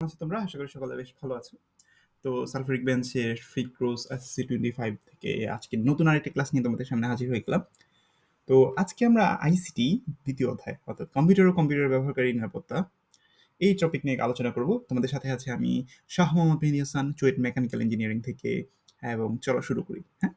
আছো তোমরা? আশা করি সকলে বেশ ভালো আছো। তো সালফারিক বেঞ্চের ফিক্রোস এসএসসি 25 থেকে আজকে নতুন আরেকটা ক্লাস নিয়ে তোমাদের সামনে হাজির হয়ে গেলাম। তো আজকে আমরা আইসিটি দ্বিতীয় অধ্যায় অর্থাৎ কম্পিউটার ও কম্পিউটার ব্যবহারকারী নিরাপত্তা এই টপিক নিয়ে আলোচনা করব। তোমাদের সাথে আছে আমি শাহ মোহাম্মদ মেহেদী হাসান, চুয়েট মেকানিক্যাল ইঞ্জিনিয়ারিং থেকে এবং চলো শুরু করি। হ্যাঁ?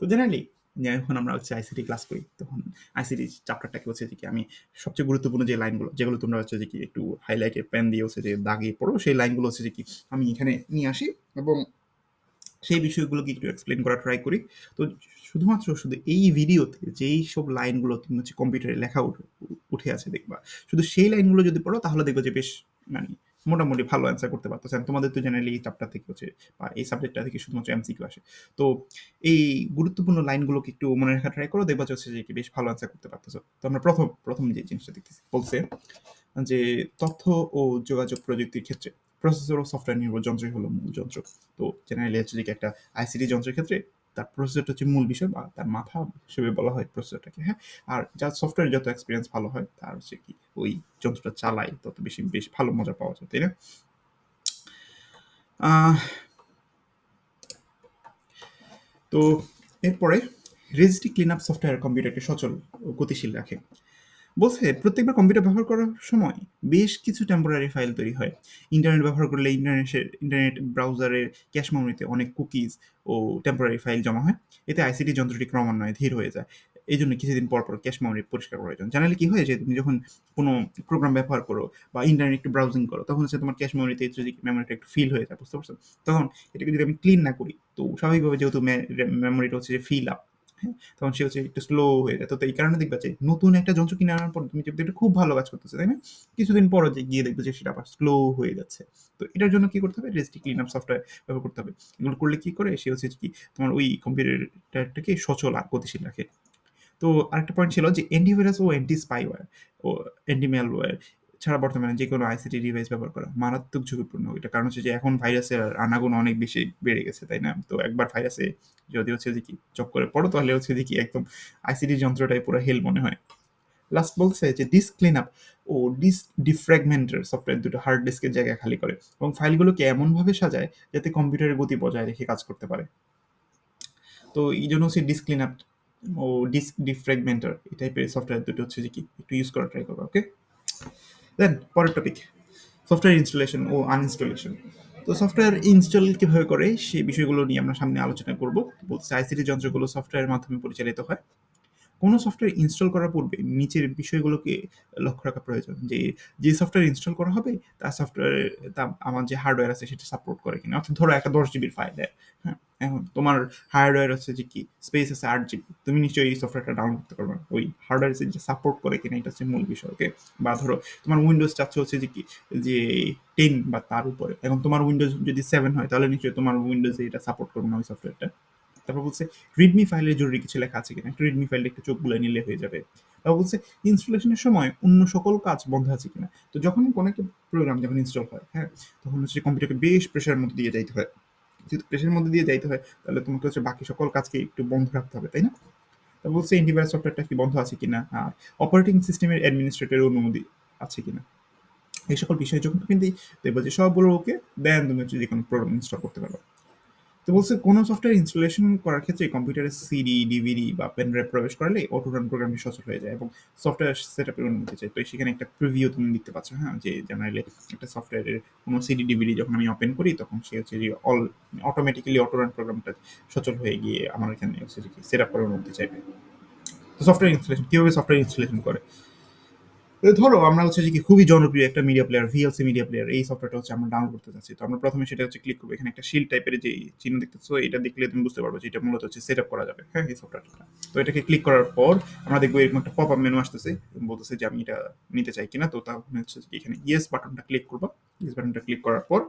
তো জেনারেলি যখন আমরা হচ্ছে আইসিটি ক্লাস করি, তখন আইসিটি চ্যাপ্টারটাকে হচ্ছে যে কি, আমি সবচেয়ে গুরুত্বপূর্ণ যে লাইনগুলো যেগুলো তোমরা হচ্ছে যে কি একটু হাইলাইটের পেন দিয়ে হচ্ছে যে দাগিয়ে পড়ো, সেই লাইনগুলো হচ্ছে যে কি আমি এখানে নিয়ে আসি এবং সেই বিষয়গুলোকে একটু এক্সপ্লেন করার ট্রাই করি। তো শুধুমাত্র শুধু এই ভিডিওতে যেই সব লাইনগুলো তুমি হচ্ছে কম্পিউটারে লেখা উঠে আছে দেখবা, শুধু সেই লাইনগুলো যদি পড়ো, তাহলে দেখব যে বেশ মানে মোটামুটি ভালো অ্যান্সার করতে পারতো তোমাদের তো জেনারেলি এই চ্যাপ্টার থেকে হচ্ছে বা এই সাবজেক্টটা থেকে শুধুমাত্র এমসিকিউ আসে। তো এই গুরুত্বপূর্ণ লাইনগুলোকে একটু মনে রাখা ট্রাই করো, দেখবা হচ্ছে যে বেশ ভালো অ্যান্সার করতে পারতেছো। তো আমরা প্রথম প্রথম যে জিনিসটা দেখতেছি, বলছে যে তথ্য ও যোগাযোগ প্রযুক্তির ক্ষেত্রে প্রসেসর ও সফটওয়্যার নির্ভর যন্ত্রই হলো মূল যন্ত্র। তো জেনারেলি হচ্ছে যে একটা আইসিডি যন্ত্রের ক্ষেত্রে তার প্রসেসরটা হচ্ছে মূল বিষয় বা তার মাথা হিসেবে বলা হয় প্রসেসরটাকে হ্যাঁ? আর যার সফটওয়্যার যত এক্সপিরিয়েন্স ভালো হয়, তার হচ্ছে কি ওই যন্ত্রটা চালায়, তত বেশি বেশ ভালো মজা পাওয়া যায়, তাই না? তো এরপরে রেজিস্ট্রি ক্লিন আপ সফটওয়্যার কম্পিউটারকে সচল ও গতিশীল রাখে। বলছে, প্রত্যেকবার কম্পিউটার ব্যবহার করার সময় বেশ কিছু টেম্পোরারি ফাইল তৈরি হয়। ইন্টারনেট ব্যবহার করলে ইন্টারনেটের ইন্টারনেট ব্রাউজারের ক্যাশ মেমোরিতে অনেক কুকিজ ও টেম্পোরারি ফাইল জমা হয়। এতে আইসিটি যন্ত্রটি ক্রমান্বয়ে ধীর হয়ে যায়। এই জন্য কিছুদিন পর পর ক্যাশ মেমোরি পরিষ্কার করার জন্য জানালে কি হয় যে, তুমি যখন কোনো প্রোগ্রাম ব্যবহার করো বা ইন্টারনেট একটু ব্রাউজিং করো, তখন হচ্ছে তোমার ক্যাশ মেমোরিতে যদি মেমোরিটা একটু ফিল হয়ে যায়, বুঝতে পারছ? তখন এটাকে যদি আমি ক্লিন না করি, তো স্বাভাবিকভাবে যেহেতু মেমোরিটা হচ্ছে যে ফিল আপ হ্যাঁ তখন সে হচ্ছে একটু স্লো হয়ে যায়। তো এই কারণে দেখবে যে নতুন একটা যন্ত্র কিনে আনার পর তুমি দেখবে খুব ভালো কাজ করতেছে, তাই না? কিছুদিন পর যে গিয়ে দেখবে যে সেটা আবার স্লো হয়ে যাচ্ছে। তো এটার জন্য কি করতে হবে? রেজিস্ট্রি ক্লিন আপ সফটওয়্যার ব্যবহার করতে হবে। এগুলো করলে কি করে? সে হচ্ছে কি তোমার ওই কম্পিউটারটাকে সচল আর গতিশীল রাখে। তো আরেকটা পয়েন্ট ছিল যে অ্যান্টিভাইরাস ও অ্যান্টি স্পাইওয়্যার ও অ্যান্টি ম্যালওয়্যার ছাড়া বর্তমানে যে কোনো আইসিটি ডিভাইস ব্যবহার করা মারাত্মক ঝুঁকিপূর্ণ। এটা কারণ হচ্ছে যে এখন ভাইরাসের আনাগুণ অনেক বেশি বেড়ে গেছে, তাই না? তো একবার ভাইরাসে যদি হচ্ছে যে কি চক করে পড়ো, তাহলে হচ্ছে যে কি একদম আইসিটি যন্ত্রটাই পুরো হেল মনে হয়। লাস্ট বলছে যে ডিস্ক ক্লিন আপ ও ডিস্ক ডিফ্র্যাগমেন্টের সফটওয়্যার দুটো হার্ড ডিস্কের জায়গায় খালি করে এবং ফাইলগুলোকে এমনভাবে সাজায় যাতে কম্পিউটারের গতি বজায় রেখে কাজ করতে পারে। তো এই জন্য হচ্ছে ডিস্ক ক্লিন আপ ও ডিস্ক ডিফ্র্যাগমেন্টার এই টাইপের সফটওয়্যার দুটো হচ্ছে যে কি একটু ইউজ করা ট্রাই করব ওকে দেন পরের টপিক সফটওয়্যার ইনস্টলেশন ও আনইনস্টলেশন তো সফটওয়্যার ইনস্টল কীভাবে করে, সেই বিষয়গুলো নিয়ে আমরা সামনে আলোচনা করব। বলছি আইসিটি যন্ত্রগুলো সফটওয়্যারের মাধ্যমে পরিচালিত হয়। কোনো সফটওয়্যার ইনস্টল করার পূর্বে নিচের বিষয়গুলোকে লক্ষ্য রাখা প্রয়োজন যে যে সফটওয়্যার ইনস্টল করা হবে, তার সফটওয়্যার তা আমার যে হার্ডওয়্যার আছে সেটা সাপোর্ট করে কিনা। অর্থাৎ ধরো একটা দশ জিবির ফাইল হ্যাঁ? এখন তোমার হার্ডওয়্যার হচ্ছে যে কি? স্পেস আছে আট জিবি তুমি নিশ্চয়ই এই সফটওয়্যারটা ডাউনলোড করতে পারবে। ওই হার্ডওয়্যার যে সাপোর্ট করে কিনা, এটা হচ্ছে মূল বিষয় ওকে বা ধরো তোমার উইন্ডোজ চাচ্ছে হচ্ছে যে কি? যে টেন বা তার উপরে। এখন তোমার উইন্ডোজ যদি সেভেন হয়, তাহলে নিশ্চয়ই তোমার উইন্ডোজে এটা সাপোর্ট করবে না ওই সফটওয়্যারটা তারপর বলছে রিডমি ফাইলে জরুরি কিছু লেখা আছে কিনা? একটা রিডমি ফাইলে একটু চোখ বুলে নিলে হয়ে যাবে। তারপর বলছে ইনস্টলেশনের সময় অন্য সকল কাজ বন্ধ আছে কিনা? তো যখন কোনো একটা প্রোগ্রাম যখন ইনস্টল হয় হ্যাঁ তখন হচ্ছে কম্পিউটারকে বেশ প্রেশারের মধ্যে দিয়ে যাইতে হয়। যেহেতু প্রেশারের মধ্যে দিয়ে যাইতে হয়, তাহলে তোমাকে হচ্ছে বাকি সকল কাজকে একটু বন্ধ রাখতে হবে, তাই না? তারপর বলছে অ্যান্টিভাইরাস সফটওয়্যারটা কি বন্ধ আছে কিনা? আর অপারেটিং সিস্টেমের অ্যাডমিনিস্ট্রেটরের অনুমতি আছে কিনা? এই সকল বিষয় যখন কিন্তু দেখব যে সবগুলো ওকে দেন তুমি হচ্ছে যে কোনো প্রোগ্রাম ইনস্টল করতে পারো তো বলছে কোনো সফটওয়্যার ইনস্টলেশন করার ক্ষেত্রে কম্পিউটারে সিডি ডিভিডি বা পেন ড্রাইভ প্রবেশ করালে অটো রান প্রোগ্রামটি সচল হয়ে যায় এবং সফটওয়্যার সেট আপের অনুমতি চাই। তো সেখানে একটা প্রিভিউ তুমি দেখতে পাচ্ছ হ্যাঁ? যে জেনারেলি একটা সফটওয়্যারের কোনো সিডি ডিভিডি যখন আমি ওপেন করি, তখন সে হচ্ছে যে অল অটোমেটিক্যালি অটো রান প্রোগ্রামটা সচল হয়ে গিয়ে আমার এখানে হচ্ছে যে সেট আপ করার অনুমতি চাইবে। তো সফটওয়্যার ইনস্টলেশন কীভাবে সফটওয়্যার ইনস্টলেশন করে? ধরো, আমরা হচ্ছে যে কি খুবই জনপ্রিয় একটা media player VLC media player এই সফটওয়্যারটা হচ্ছে আমরা ডাউনলোড করতে চাচ্ছি। তো আমরা প্রথমে সেটা হচ্ছে ক্লিক করব। এখানে একটা শিল টাইপের যে চিহ্ন দেখতেছো, এটা দেখলে তুমি বুঝতে পারব যে এটা মূলত হচ্ছে সেট আপ করা যাবে। হ্যাঁ এই সফটওয়্যারটা তো এটাকে ক্লিক করার পর আমরা দেখব এরকম একটা পপ আপ মেনু আসতেছে। বলতেছে যে আমি এটা নিতে চাই কিনা। তো তাহলে হচ্ছে এখানে ইয়েস বাটনটা ক্লিক করব। ইয়েস বাটনটা ক্লিক করার পর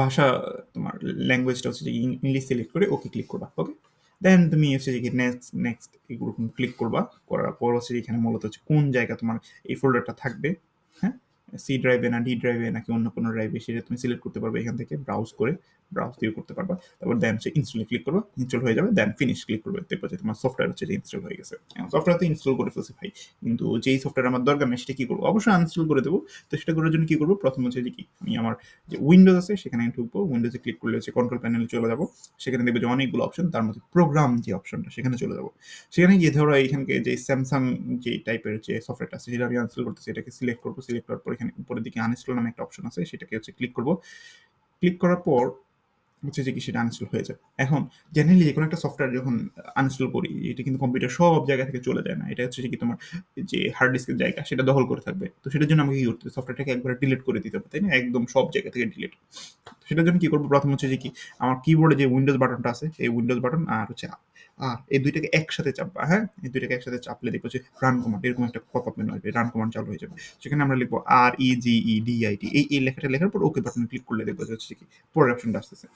ভাষা তোমার ল্যাঙ্গুয়েজটা হচ্ছে যে ইংলিশ সিলেক্ট করে ওকে ক্লিক করবা। ওকে দেন তুমি হচ্ছে যে নেক্সট নেক্সট এগুলো ক্লিক করবা, করার পর হচ্ছে এখানে মূলত হচ্ছে কোন জায়গা তোমার এই ফোল্ডারটা থাকবে। সি ড্রাইভে না ডি ড্রাইভে নাকি অন্য কোনো ড্রাইভে সেটা তুমি সিলেক্ট করতে পারবে এখান থেকে ব্রাউজ করে ব্রাউজ দিয়ে করতে পারবা। তারপর দেন হচ্ছে ইনস্টলে ক্লিক করব ইনস্টল হয়ে যাবে দেন ফিনিশ ক্লিক করবে। দেখব যে তোমার সফটওয়্যার হচ্ছে ইনস্টল হয়ে গেছে। সফটওয়্যার তো ইনস্টল করে ফেলছে ভাই, কিন্তু যেই সফটওয়্যার আমার দরকার নেই সেটা কি করব? অবশ্যই আনস্টল করে দেবো। তো সেটা করার জন্য কি করব? প্রথম হচ্ছে যে কি, আমি আমার যে উইন্ডোজ আছে সেখানে ঢুকবো। উইন্ডোজে ক্লিক করলে হচ্ছে কন্ট্রোল প্যানেলে চলে যাব। সেখানে দেখব যে অনেকগুলো অপশন তার মধ্যে প্রোগ্রাম যে অপশনটা সেখানে চলে যাব। সেখানে গিয়ে ধরো এখানকে যে স্যামসাং যে টাইপের যে সফটওয়্যারটা আছে যেটা আমি আনস্টল করতেছি, এটাকে সিলেক্ট করব। সিলেক্ট করার পর এখানে উপরের দিকে আনইনস্টল নামে একটা অপশন আছে, সেটাকে হচ্ছে ক্লিক করব। ক্লিক করার পর হচ্ছে যে কি সেটা আনইনস্টল হয়ে যায়। এখন জেনারেলি যে কোনো একটা সফটওয়্যার যখন আনইনস্টল করি, এটা কিন্তু কম্পিউটার সব জায়গা থেকে চলে যায় না। এটা হচ্ছে যে কি তোমার যে হার্ড ডিস্কের জায়গা, সেটা দখল করে থাকবে। তো সেটার জন্য আমাকে কি করতে হবে? সফটওয়্যারটাকে একবার ডিলিট করে দিতে হবে, তাই না? একদম সব জায়গা থেকে ডিলিট সেটার জন্য কি করব? প্রথম হচ্ছে যে কি, আমার কিবোর্ডে যে উইন্ডোজ বাটনটা আছে এই উইন্ডোজ বাটন আর হচ্ছে এই দুইটাকে একসাথে চাপবা হ্যাঁ? এই দুইটাকে একসাথে চাপলে দেখব যে রান কমান্ড এরকম একটা পপ আপ মেনু আসবে রান কমান্ড চালু হয়ে যাবে। সেখানে আমরা লিখব আর ই জি ই ডি আই টি এই লেখাটা লেখার পর ওকে বাটন ক্লিক করলে দেখব যে হচ্ছে কি পরের অপশনটা আসতেছে।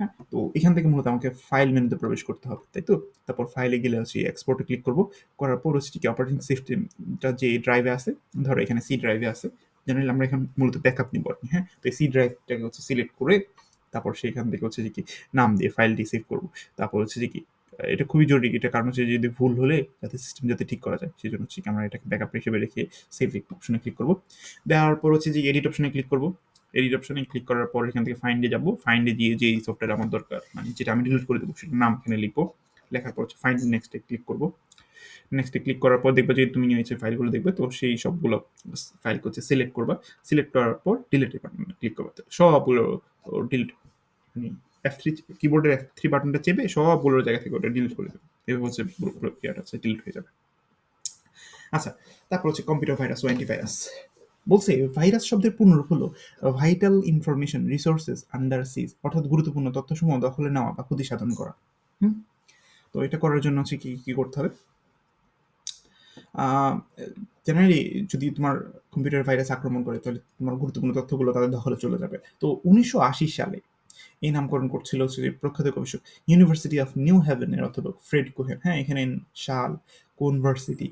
হ্যাঁ? তো এখান থেকে মূলত আমাকে ফাইল মেনুতে প্রবেশ করতে হবে, তাই তো? তারপর ফাইলে গেলে হচ্ছে এক্সপোর্টে ক্লিক করব, করার পর হচ্ছে কি অপারেটিং সিস্টেমটা যে ড্রাইভে আছে, ধরো এখানে সি ড্রাইভে আছে জেনারেলি আমরা এখানে মূলত ব্যাকআপ নিব হ্যাঁ? তো এই সি ড্রাইভটাকে হচ্ছে সিলেক্ট করে তারপর সেখান থেকে হচ্ছে যে কি নাম দিয়ে ফাইলটি সেভ করব। তারপর হচ্ছে যে কি এটা খুবই জরুরি এটা কারণ হচ্ছে যদি ভুল হলে যাতে সিস্টেম যাতে ঠিক করা যায় সেই জন্য হচ্ছে আমরা এটাকে ব্যাকআপ হিসেবে রেখে সেভ অপশনে ক্লিক করব। দেওয়ার পর হচ্ছে যে এডিট অপশনে ক্লিক করব। এডিট অপশনে ক্লিক করার পর এখান থেকে ফাইন্ডে যাব। ফাইন্ডে গিয়ে যে সফটওয়্যার আমার দরকার মানে যেটা আমি ডিলিট করে দেবো, সেটার নাম এখানে লিখব। লেখার পর হচ্ছে ফাইন্ড নেক্সটে ক্লিক করব। নেক্সটে ক্লিক করার পর দেখবে যে তুমি হচ্ছে ফাইলগুলো দেখবে, তো সেই সবগুলো ফাইল করছে সিলেক্ট করবা। সিলেক্ট করার পর ডিলিট বাটনে ক্লিক করবা। সবগুলো ডিলিট এফ থ্রি কিবোর্ডের এফ থ্রি বাটনটা চেপে সবগুলোর জায়গা থেকে ওটা ডিলিট করে দেবে। এভাবে হচ্ছে প্রক্রিয়াটা হচ্ছে ডিলিট হয়ে যাবে। আচ্ছা তারপর হচ্ছে কম্পিউটার ভাইরাস ও অ্যান্টিভাইরাস বলছে ভাইরাস শব্দের পূর্ণরূপ হলো vital information resources under seize অর্থাৎ গুরুত্বপূর্ণ তথ্যসমূহ দখলে নেওয়া বা ক্ষতি সাধন করা। হুম? তো এটা করার জন্য হচ্ছে কি কি করতে হবে? জেনারেলি যদি তোমার কম্পিউটার ভাইরাস আক্রমণ করে, তাহলে তোমার গুরুত্বপূর্ণ তথ্যগুলো তাদের দখলে চলে যাবে। তো উনিশশো আশি সালে এই নামকরণ করছিল প্রখ্যাত গবেষক ইউনিভার্সিটি অফ নিউ হ্যাভেনের অধ্যাপক ফ্রেড কোহেন। হ্যাঁ এখানে শাল কোনভার্সিটি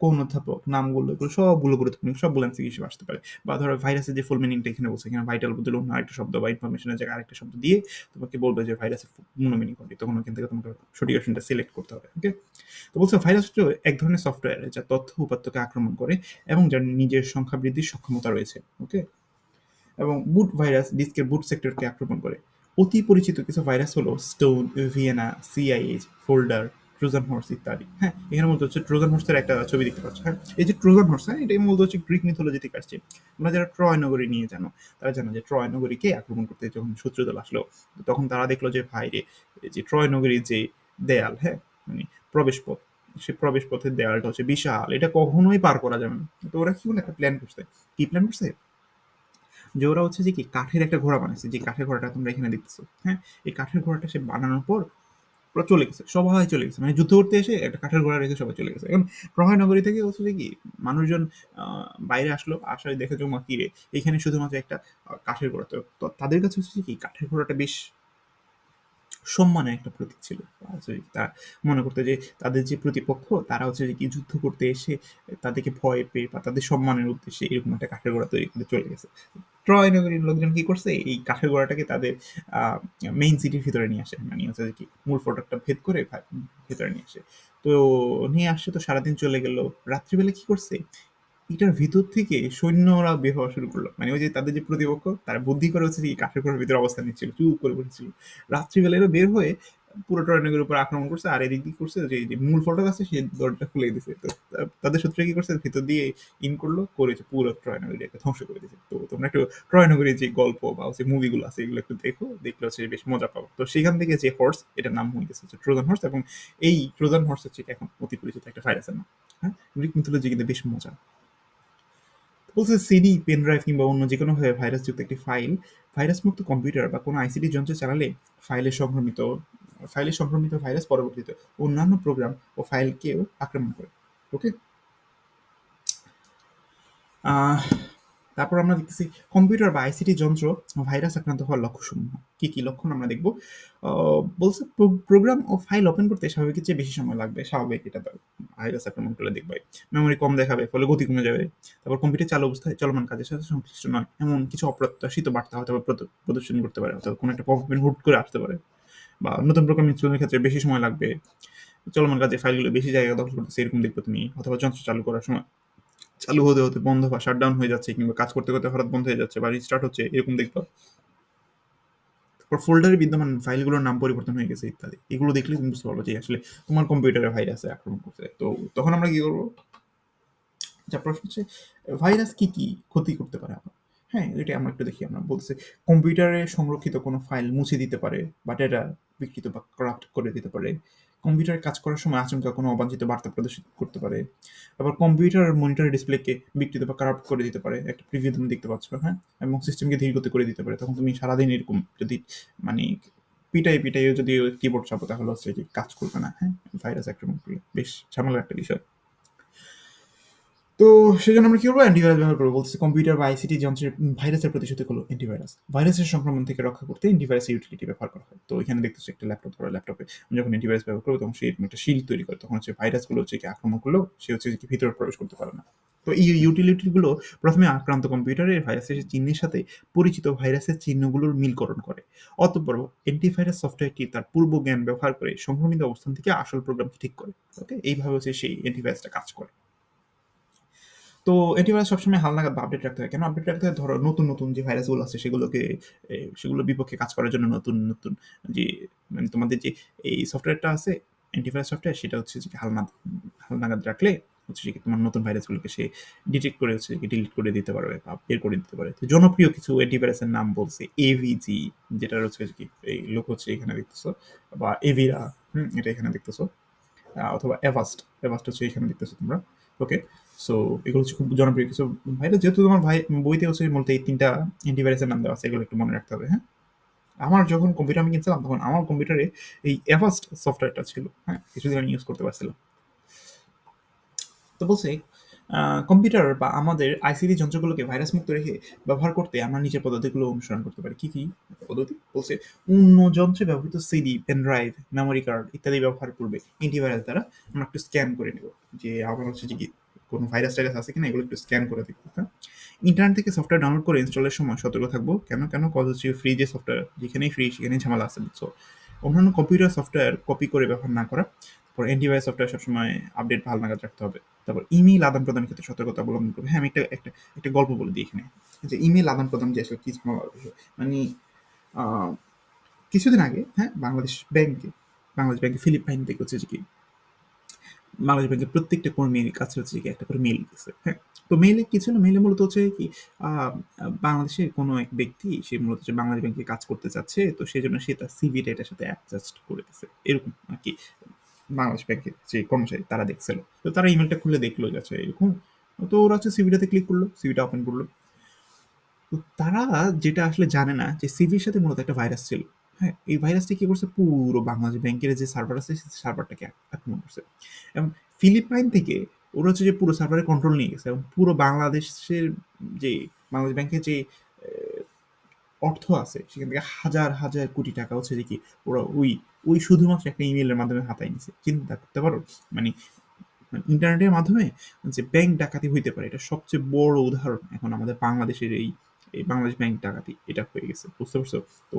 কোন অধ্যাপক নামগুলো এগুলো সবগুলো গুরুত্বপূর্ণ সবগুলো এমসি হিসেবে আসতে পারে। বা ধরো ভাইরাসের যে ফুল মিনিংটা এখানে বলছে, এখানে ভাইটাল বদলে অন্য আরেকটা শব্দ বা ইনফরমেশনের জায়গায় আরেকটা শব্দ দিয়ে তোমাকে বলবে যে ভাইরাসের পূর্ণ মিনিং কোনটি। তখন ওখান থেকে তোমাকে সঠিক অপশনটা সিলেক্ট করতে হবে ওকে তো বলছে ভাইরাস হচ্ছে এক ধরনের সফটওয়্যার যা তথ্য উপাত্তকে আক্রমণ করে এবং যার নিজের সংখ্যা বৃদ্ধির সক্ষমতা রয়েছে ওকে এবং বুট ভাইরাস ডিস্কের বুট সেক্টরকে আক্রমণ করে। অতি পরিচিত কিছু ভাইরাস হলো stone Vienna CIH folder Trojan horse ইত্যাদি। হ্যাঁ এখানে মূলত হচ্ছে ট্রোজান হর্সের একটা ছবি দেখতে পাচ্ছ। হ্যাঁ এই যে ট্রোজান হর্স হ্যাঁ এটাই মূলত হচ্ছে গ্রিক মিথোলজি থেকে আসছে আমরা যারা ট্রয় নগরী নিয়ে জানো, তারা জানো যে ট্রয় নগরীকে আক্রমণ করতে যখন শত্রুদল আসলো তখন তারা দেখল যে ভাইরে যে ট্রয় নগরীর যে দেয়াল হ্যাঁ মানে প্রবেশ পথ সে প্রবেশ পথের দেয়ালটা হচ্ছে বিশাল, এটা কখনোই পার করা যাবে না। তো ওরা কি একটা প্ল্যান করছে? কি প্ল্যান করছে? যে ওরা হচ্ছে যে কি, কাঠের একটা ঘোড়া বানাইছে। যে কাঠের ঘোড়াটা তোমরা এখানে দেখতেছো হ্যাঁ এই কাঠের ঘোড়াটা সে বানানোর পর পুরো চলে গেছে, সবাই চলে গেছে। মানে যুদ্ধ করতে এসে একটা কাঠের ঘোড়া রেখে সবাই চলে গেছে। এখন প্রহয় নগরী থেকে হচ্ছে যে কি, মানুষজন বাইরে আসলো, আসায় দেখে জমা কিরে এখানে শুধুমাত্র একটা কাঠের ঘোড়া তো তাদের কাছে হচ্ছে কি, কাঠের ঘোড়াটা বেশ সম্মানের একটা প্রতীক ছিল। তারা মনে করতে যে তাদের যে প্রতিপক্ষ, তারা হচ্ছে যে কি যুদ্ধ করতে এসে তাদেরকে ভয় পেয়ে বা তাদের সম্মানের উদ্দেশ্যে এরকম একটা কাঠের গোড়া তৈরি করে চলে গেছে। ট্রয় নগরীর লোকজন কি করছে? এই কাঠের গোড়াটাকে তাদের মেইন সিটির ভিতরে নিয়ে আসে। মানে হচ্ছে কি, মূল ফটকটা ভেদ করে ভেতরে নিয়ে আসে। তো নিয়ে আসছে তো সারাদিন চলে গেল। রাত্রিবেলা কি করছে? এটার ভিতর থেকে সৈন্যরা বের হওয়া শুরু করল। মানে ওই যে তাদের যে প্রতিপক্ষ, তারা বুদ্ধি করে হচ্ছে কাঠের ঘরের ভিতরে অবস্থান নিচ্ছিল, চুপ করে বসেছিল। রাত্রিবেলা এরা বের হয়ে পুরো টয়নগরের উপর আক্রমণ করছে আর এদিক দিয়ে করছে যে মূল ফটক আছে সেই দরজাটা খুলে দিছে। তো তাদের সূত্রে কি করছে? ভিতর দিয়ে ইন করল, করেছে পুরো ট্রয়নগরী একটা ধ্বংস করে দিয়েছে তো তোমরা একটু ট্রয়নগরীর যে গল্প বা হচ্ছে মুভিগুলো আছে, এগুলো একটু দেখো, দেখলে হচ্ছে বেশ মজা পাবো। তো সেখান থেকে যে হর্স এটার নাম হয়ে গেছে ট্রোজান হর্স এবং এই ট্রোজান হর্স হচ্ছে এখন অতি পরিচিত একটা ভাইরাসের নাম। হ্যাঁ? গ্রিক মিথোলজি কিন্তু বেশ মজা। বলছে সিডি পেন ড্রাইভ কিংবা অন্য যে কোনোভাবে ভাইরাসযুক্ত একটি ফাইল ভাইরাস মুক্ত কম্পিউটার বা কোনো আইসিডি যন্ত্রে চালালে ফাইলে সংক্রমিত ফাইলে সংক্রমিত ভাইরাস পরবর্তীতে অন্যান্য প্রোগ্রাম ও ফাইলকেও আক্রমণ করে। ওকে তারপর আমরা দেখতেছি কম্পিউটার বা আইসিটি যন্ত্র ভাইরাস আক্রান্ত হওয়ার লক্ষণসমূহ কি কি লক্ষণ আমরা দেখব? বলছে প্রোগ্রাম ও ফাইল ওপেন করতে স্বাভাবিকের চেয়ে বেশি সময় লাগবে। স্বাভাবিক, এটা ভাইরাস আক্রমণ করলে দেখবে। মেমোরি কম দেখাবে, ফলে গতি কমে যাবে। তারপর কম্পিউটার চালু অবস্থায় চলমান কাজের সাথে সংশ্লিষ্ট নয়। এমন কিছু অপ্রত্যাশিত বার্তা হয়তো প্রদর্শন করতে পারে অথবা কোনো একটা প্রবলেম হুট করে আসতে পারে। বা নতুন প্রোগ্রাম ইনস্টলের ক্ষেত্রে বেশি সময় লাগবে, চলমান কাজে ফাইলগুলো বেশি জায়গা দখল করতেছে, এরকম দেখবে তুমি, অথবা যন্ত্র চালু করার সময়। চালু হতে হতে বন্ধ বা শাটডাউন হয়ে যাচ্ছে কিংবা কাজ করতে করতে হঠাৎ বন্ধ হয়ে যাচ্ছে বা রিস্টার্ট হচ্ছে, এরকম দেখবা। তারপর ফোল্ডারে বিদ্যমান ফাইলগুলোর নাম পরিবর্তন হয়ে গেছে ইত্যাদি, এগুলো দেখলে তুমি বুঝতে পারব যে আসলে তোমার কম্পিউটারে ভাইরাসে আক্রমণ করছে। তো তখন আমরা কি করব? যা প্রশ্ন হচ্ছে ভাইরাস কি কি ক্ষতি করতে পারে আমার হ্যাঁ এটা আমরা একটু দেখি, আমরা বলছে কম্পিউটারে সংরক্ষিত কোনো ফাইল মুছে দিতে পারে বা ডেটা বিকৃত বা করাপ্ট করে দিতে পারে। কম্পিউটারে কাজ করার সময় আচমকা কোনো অবাঞ্ছিত বার্তা প্রদর্শিত করতে পারে। আবার কম্পিউটার মনিটরের ডিসপ্লেকে বিকৃত বা কারাপ্ট করে দিতে পারে। একটা প্রিভিউ তুমি দেখতে পাচ্ছ হ্যাঁ? এবং সিস্টেমকে ধীরগতি করে দিতে পারে। তখন তুমি সারাদিন এরকম যদি মানে পিটাই পিটাই যদি কিবোর্ড চাপো, তাহলে হচ্ছে কাজ করবে না হ্যাঁ? ভাইরাস আক্রমণ করলে বেশ ঝামেলার একটা বিষয়। তো সেই জন্য আমরা কি করব? অ্যান্টিভাইরাস ব্যবহার করব। বলতেছে কম্পিউটার বা আইসিটি যন্ত্রের ভাইরাসের প্রতিশোধ হলো অ্যান্টিভাইরাস ভাইরাসের সংক্রমণ থেকে রক্ষা করতে অ্যান্টিভাইরাস ইউটিলিটি ব্যবহার করা হয়। তো এখানে দেখতেছি একটা ল্যাপটপ ধরো ল্যাপটপে আমি যখন অ্যান্টিভাইরাস ব্যবহার করব, তখন সে এরকম একটা শিল্ড তৈরি করে। তখন হচ্ছে ভাইরাসগুলো হচ্ছে আক্রমণ করল, সে হচ্ছে কি ভিতরে প্রবেশ করতে পারে না। তো এই ইউটিলিটিগুলো প্রথমে আক্রান্ত কম্পিউটারে ভাইরাসের চিহ্নের সাথে পরিচিত ভাইরাসের চিহ্নগুলোর মিলকরণ করে। অতঃপর অ্যান্টিভাইরাস সফটওয়্যারটি তার পূর্ব জ্ঞান ব্যবহার করে সংক্রমিত অবস্থান থেকে আসল প্রোগ্রামকে ঠিক করে। ওকে এইভাবে হচ্ছে সেই অ্যান্টিভাইরাসটা কাজ করে। তো অ্যান্টিভাইরাস সবসময় হালনাগাদ আপডেট রাখতে হয়। কেন আপডেট রাখতে হয়? ধরো নতুন নতুন যে ভাইরাসগুলো আছে, সেগুলোকে সেগুলোর বিপক্ষে কাজ করার জন্য নতুন নতুন যে মানে তোমাদের যে, এই সফটওয়্যারটা আছে অ্যান্টিভাইরাস সফটওয়্যার সেটা হচ্ছে যে হালনাদ, হালনাগাদ রাখলে হচ্ছে যে তোমার নতুন ভাইরাসগুলোকে সে ডিটেক্ট করে হচ্ছে ডিলিট করে দিতে পারবে বা বের করে দিতে পারে। তো জনপ্রিয় কিছু অ্যান্টিভাইরাসের নাম বলছে এভিজি যেটা হচ্ছে কি, এই লোক হচ্ছে এখানে দেখতেছো, বা এভিরা হুম, এটা এখানে দেখতেছো অথবা এভাস্ট এভাস্ট হচ্ছে এখানে দেখতেছো তোমরা ওকে সো এগুলো হচ্ছে খুব জনপ্রিয় কিছু ভাইরাস যেহেতু তোমার ভাই বইতে হচ্ছে মূলত এই তিনটা অ্যান্টিভাইরাসের নাম দেওয়া আছে, এগুলো একটু মনে রাখতে হবে হ্যাঁ? আমার যখন কম্পিউটার আমি কিনছিলাম, তখন আমার কম্পিউটারে এই এভাস্ট সফটওয়্যারটা ছিল হ্যাঁ? কিছুদিন আমি ইউজ করতে পারছিলাম। তো বলছে কম্পিউটার বা আমাদের আইসিডি যন্ত্রগুলোকে ভাইরাস মুক্ত রেখে ব্যবহার করতে আমরা নিজের পদ্ধতিগুলো অনুসরণ করতে পারি। কি কি? পদ্ধতি? বলছে, অন্য যন্ত্রে ব্যবহৃত CD pen drive memory card ইত্যাদি ব্যবহার পূর্বে অ্যান্টিভাইরাস দ্বারা আমরা একটু স্ক্যান করে নেব, যে আমার হচ্ছে যে কোনো ভাইরাস টাইরাস আছে কিনা এগুলো একটু স্ক্যান করে দেখতে হ্যাঁ ইন্টারনেট থেকে সফটওয়্যার ডাউনলোড করে ইনস্টলের সময় সতর্ক থাকব। কেন কেন? কজ হচ্ছে ফ্রি যে সফটওয়্যার যেখানেই ফ্রি সেখানেই ঝামেলা আছে, বুঝছ? অন্যান্য কম্পিউটার সফটওয়্যার কপি করে ব্যবহার না করা। তারপর অ্যান্টিভাইরাস সফটওয়্যার সবসময় আপডেট ভালো নাগাদ রাখতে হবে। তারপর ইমেইল আদান প্রদানের ক্ষেত্রে সতর্কতা অবলম্বন করবে। হ্যাঁ আমি একটা একটা একটা গল্প বলে দিই এখানে। যে ইমেইল আদান প্রদান যে আসলে কি বিষয় মানে কিছুদিন আগে হ্যাঁ বাংলাদেশ ব্যাংকে বাংলাদেশ ব্যাংকে ফিলিপাইন থেকে হচ্ছে যে কি বাংলাদেশ ব্যাংকের প্রত্যেকটা কর্মীর কাছে হচ্ছে কি একটা করে মেইল গেছে হ্যাঁ? তো মেইলে কি ছিল মেইলে মূলত হচ্ছে কি বাংলাদেশের কোনো এক ব্যক্তি সে মূলত হচ্ছে বাংলাদেশ ব্যাংকে কাজ করতে চাচ্ছে, তো সেই জন্য সে তার সিভিটা এটার সাথে অ্যাডজাস্ট করে দিছে। এরকম আর কি বাংলাদেশ ব্যাংকের যে কর্মচারী তারা দেখছিল। তো তারা ইমেলটা খুলে দেখল যে আচ্ছা এরকম। তো ওরা হচ্ছে সিভিটাতে ক্লিক করল সিভিটা ওপেন করল। তো তারা যেটা আসলে জানে না যে সিভির সাথে মূলত একটা ভাইরাস ছিল। হ্যাঁ এই ভাইরাসটা কি করছে? পুরো বাংলাদেশ ব্যাংকের যে সার্ভার আছে, সেই সার্ভারটাকে আক্রমণ করছে। এবং ফিলিপাইন থেকে ওরা হচ্ছে যে পুরো সার্ভারের কন্ট্রোল নিয়ে গেছে এবং পুরো বাংলাদেশের যে, বাংলাদেশ ব্যাংকের যে অর্থ আছে, সেখান থেকে হাজার হাজার কোটি টাকা হচ্ছে কি ওরা ওই ওই শুধুমাত্র একটা ইমেলের মাধ্যমে হাতায় নিছে। চিন্তা করতে পারো মানে ইন্টারনেটের মাধ্যমে যে ব্যাংক ডাকাতি হইতে পারে, এটা সবচেয়ে বড় উদাহরণ এখন আমাদের বাংলাদেশের এই এই বাংলাদেশ ব্যাংক ডাকাতি, এটা হয়ে গেছে। বুঝতে পারছ? তো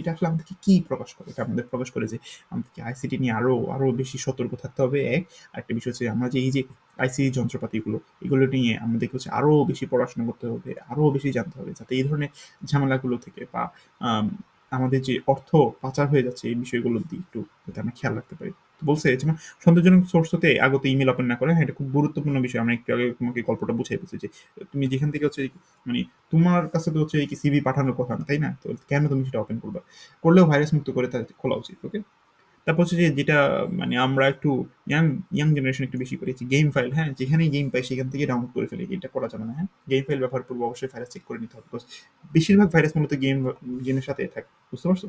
এটা আসলে আমাদেরকে কি প্রকাশ করে? এটা আমাদের প্রকাশ করে যে আমাদেরকে আইসিটি নিয়ে আরও আরও বেশি সতর্ক থাকতে হবে, এক। আরেকটা বিষয় হচ্ছে আমরা যে এই যে আইসিটি যন্ত্রপাতিগুলো, এগুলো নিয়ে আমাদেরকে হচ্ছে আরও বেশি পড়াশোনা করতে হবে, আরও বেশি জানতে হবে, যাতে এই ধরনের ঝামেলাগুলো থেকে বা আমাদের যে অর্থ পাচার হয়ে যাচ্ছে এই বিষয়গুলোর দিকে একটু যাতে আমরা খেয়াল রাখতে পারি। বলছে যেমন সন্দেহজনক সোর্স হতে আগত ইমেল ওপেন না করে। হ্যাঁ এটা খুব গুরুত্বপূর্ণ বিষয়। আমরা একটু আগে তোমাকে গল্পটা বুঝাই বলছি যে, তুমি যেখান থেকে হচ্ছে মানে তোমার কাছে তো হচ্ছে সিভি পাঠানোর কথা না, তাই না? তো কেন তুমি সেটা ওপেন করবে? করলেও ভাইরাস মুক্ত করে তা খোলা উচিত ওকে তারপর হচ্ছে যে, যেটা মানে আমরা একটু ইয়াং ইয়াং জেনারেশন একটু বেশি করেছি গেম ফাইল হ্যাঁ? যেখানেই গেম পাই সেখান থেকে ডাউনলোড করে ফেলি, এটা করা যাবে না হ্যাঁ? গেম ফাইল ব্যবহার করব, অবশ্যই ভাইরাস চেক করে নিতে হবে বেশিরভাগ ভাইরাস মূলত গেম গেমের সাথে থাকে, বুঝতে পারছ?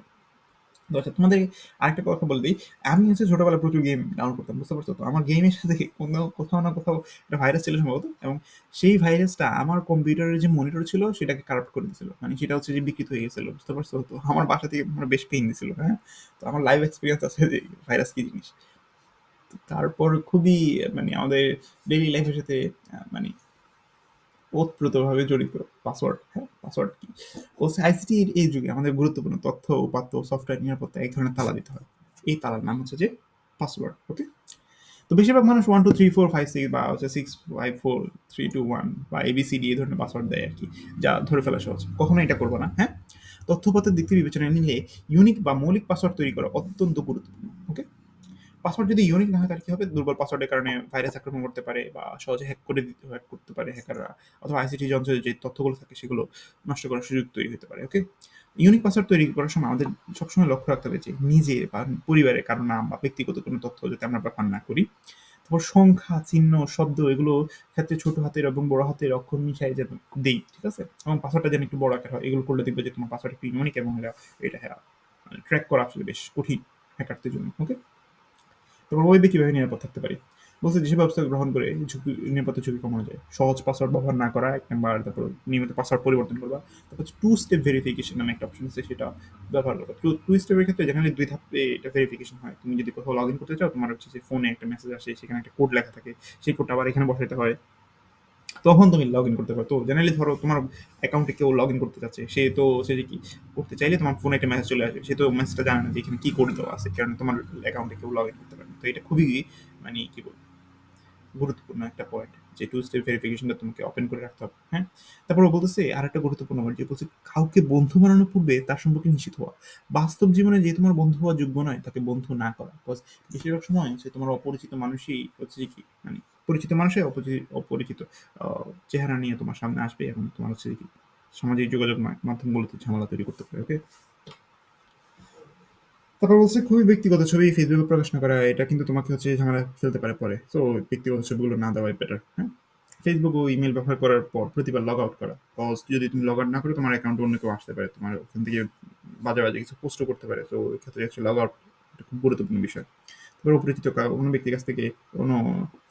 আচ্ছা তোমাদের আরেকটা কথা বলে দিই। আমি হচ্ছে ছোটবেলায় প্রচুর গেম ডাউনলোড করতাম, বুঝতে পারছ তো? আমার গেমের সাথে কোনো কোথাও না কোথাও একটা ভাইরাস ছিল সম্ভবত এবং সেই ভাইরাসটা আমার কম্পিউটারের যে মনিটর ছিল সেটাকে কারাপ্ট করে দিয়েছিল। মানে সেটা হচ্ছে যে বিকৃত হয়ে গেছিল, বুঝতে পারছ তো? আমার বাসা থেকে আমার বেশ পেইন দিছিল হ্যাঁ? তো আমার লাইভ এক্সপিরিয়েন্স আছে যে ভাইরাস কি জিনিস। তারপর খুবই মানে আমাদের ডেইলি লাইফের সাথে মানে ওতপ্রোতভাবে জড়িত। পাসওয়ার্ড হ্যাঁ পাসওয়ার্ড কি? ও আইসিটি এই যুগে আমাদের গুরুত্বপূর্ণ তথ্য, উপাত্ত সফটওয়্যার নিরাপত্তা এক ধরনের তালা দিতে হয়। এই তালার নাম হচ্ছে যে পাসওয়ার্ড ওকে তো বেশিরভাগ মানুষ one two three four five six বা হচ্ছে six five four three two one বা এবিসিডি এই ধরনের পাসওয়ার্ড দেয় আর কি, যা ধরে ফেলা সহজ। কখনো এটা করব না হ্যাঁ? তথ্যপত্রের দিক থেকে বিবেচনায় নিলে ইউনিক বা মৌলিক পাসওয়ার্ড তৈরি করা অত্যন্ত গুরুত্বপূর্ণ ওকে পাসওয়ার্ড যদি ইউনিক না হয়, তাহলে কি হবে? দুর্বল পাসওয়ার্ডের কারণে ভাইরাস আক্রমণ করতে পারে বা সহজে হ্যাক করে দিতে হ্যাক করতে পারে হ্যাকাররা অথবা আইসিটি যন্ত্রে যে তথ্যগুলো থাকে, সেগুলো নষ্ট করার সুযোগ তৈরি হতে পারে ওকে ইউনিক পাসওয়ার্ড তৈরি করার সময় আমাদের সবসময় লক্ষ্য রাখতে হবে যে নিজের বা পরিবারের কারও নাম বা ব্যক্তিগত কোনো তথ্য যাতে আমরা ব্যবহার না করি। তারপর সংখ্যা, চিহ্ন, শব্দ, এগুলো ক্ষেত্রে ছোট হাতের এবং বড় হাতের অক্ষর মিশাই যেন দেই, ঠিক আছে? এবং পাসওয়ার্ডটা যেন একটু বড় আকার হয়, এগুলো করলে দেখবে যে তোমার পাসওয়ার্ড একটু ইউনিক এবং এটা এটা ট্র্যাক করা আসলে বেশ কঠিন হ্যাকারদের জন্য ওকে তারপর ওয়েবে কীভাবে নিরাপদ থাকতে পারি। বলছে যেসব ব্যবস্থা গ্রহণ করে ঝুঁকি, নিরাপত্তা ঝুঁকি কমানো যায়। সহজ পাসওয়ার্ড ব্যবহার না করা, এক নাম্বার তারপর নিয়মিত পাসওয়ার্ড পরিবর্তন করবা। তারপর টু স্টেপ ভেরিফিকেশন নামে একটা অপশন আছে, সেটা ব্যবহার করবা। টু টু স্টেপের ক্ষেত্রে জেনারেলি দুই ধাপে এটা ভেরিফিকেশন হয়, তুমি যদি কোথাও লগ ইন করতে চাও, তোমার হচ্ছে যে ফোনে একটা মেসেজ আসে, সেখানে একটা কোড লেখা থাকে, সেই কোডটা আবার এখানে বসাতে হয়। তখন তুমি লগ ইন করতে পারো। তো জেনারেলি ধরো তোমার অ্যাকাউন্টে কেউ লগ ইন করতে চাচ্ছে, সে তো, সে যে কি করতে চাইলে তোমার ফোনে একটা মেসেজ চলে আসবে। সে তো মেসেজটা জানে না যে এখানে কি কোড দেওয়া আছে, কারণ তোমার অ্যাকাউন্টে কেউ লগ ইন করতে পারে। তো এটা খুবই মানে কি বলব, গুরুত্বপূর্ণ একটা পয়েন্ট যে টু স্টেপ ভেরিফিকেশনটা তোমাকে ওপেন করে রাখতে হবে হ্যাঁ? তারপর বলতেছে আর একটা গুরুত্বপূর্ণ পয়েন্ট যে বলছে, কাউকে বন্ধু বানানোর পূর্বে তার সম্পর্কে নিশ্চিত হওয়া। বাস্তব জীবনে যে তোমার বন্ধু হওয়া যোগ্য নয়, তাকে বন্ধু না করা। বিকজ বেশিরভাগ সময় হচ্ছে তোমার অপরিচিত মানুষই হচ্ছে কি মানে পরিচিত মানুষই অপরিচিত চেহারা নিয়ে তোমার সামনে আসবে এবং তোমার হচ্ছে কি সামাজিক যোগাযোগ মাধ্যমগুলোতে ঝামেলা তৈরি করতে পারে ওকে তারপর বলছে খুবই ব্যক্তিগত ছবি ফেসবুকে প্রকাশ না করা, এটা কিন্তু তোমাকে হচ্ছে ঝামেলা ফেলতে পারে পরে। তো ব্যক্তিগত ছবিগুলো না দেওয়াই বেটার হ্যাঁ? ফেসবুক ও ইমেল ব্যবহার করার পর প্রতিবার লগ আউট করা। কজ যদি তুমি লগ আউট না করো, তোমার অ্যাকাউন্টে অন্য কেউ আসতে পারে, তোমার ওখান থেকে বাজে বাজে কিছু পোস্টও করতে পারে। তো ওই ক্ষেত্রে হচ্ছে লগ আউট খুব গুরুত্বপূর্ণ বিষয়। তারপর অপরিচিত কোনো ব্যক্তির কাছ থেকে কোনো